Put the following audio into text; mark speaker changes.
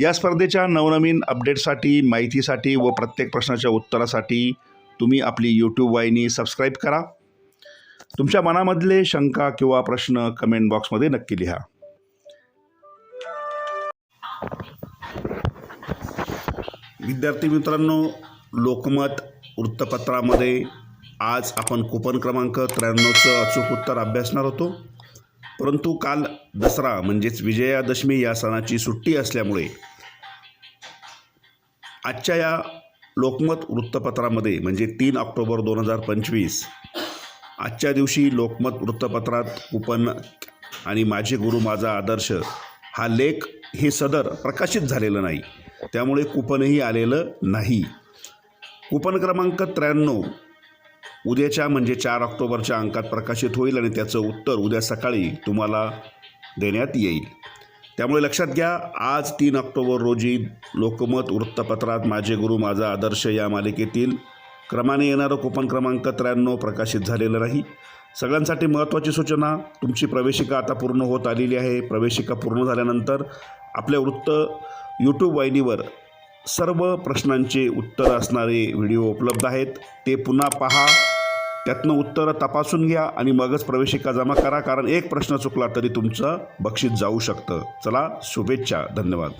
Speaker 1: या स्पर्धेच्या नवनवीन अपडेटसाठी माहितीसाठी व प्रत्येक प्रश्नाच्या उत्तरासाठी तुम्ही आपली यूट्यूब वाहिनी सबस्क्राईब करा. तुमच्या मनामधले शंका किंवा प्रश्न कमेंट बॉक्समध्ये नक्की लिहा. विद्यार्थी मित्रांनो लोकमत वृत्तपत्रामध्ये आज आपण कुपन क्रमांक त्र्याण्णवचं अचूक उत्तर अभ्यासणार होतो. परंतु काल दसरा म्हणजेच विजयादशमी या सणाची सुट्टी असल्यामुळे आजच्या या लोकमत वृत्तपत्रामध्ये म्हणजे तीन ऑक्टोबर दोन हजार पंचवीस आजच्या दिवशी लोकमत वृत्तपत्रात कुपन आणि माझे गुरु माझा आदर्श हा लेख हे सदर प्रकाशित झालेलं नाही. त्यामुळे कुपनही आलेलं नाही. कुपन क्रमांक त्र्याण्णव उद्याच्या म्हणजे चार ऑक्टोबरच्या अंकात प्रकाशित होईल आणि त्याचं उत्तर उद्या सकाळी तुम्हाला देण्यात येईल. त्यामुळे लक्षात घ्या आज तीन ऑक्टोबर रोजी लोकमत वृत्तपत्रात माझे गुरु माझा आदर्श या मालिकेतील क्रमाने येणारं कुपन क्रमांक त्र्याण्णव प्रकाशित झालेलं नाही. सगळ्यांसाठी महत्त्वाची सूचना तुमची प्रवेशिका आता पूर्ण होत आलेली आहे. प्रवेशिका पूर्ण झाल्यानंतर आपल्या वृत्त यूट्यूब वाहिनीवर सर्व प्रश्नांचे उत्तर असणारे व्हिडिओ उपलब्ध आहेत. ते पुन्हा पहा. त्यातनं उत्तरं तपासून घ्या आणि मगच प्रवेशिका जमा करा कारण एक प्रश्न चुकला तरी तुमचं बक्षीस जाऊ शकतं. चला शुभेच्छा धन्यवाद.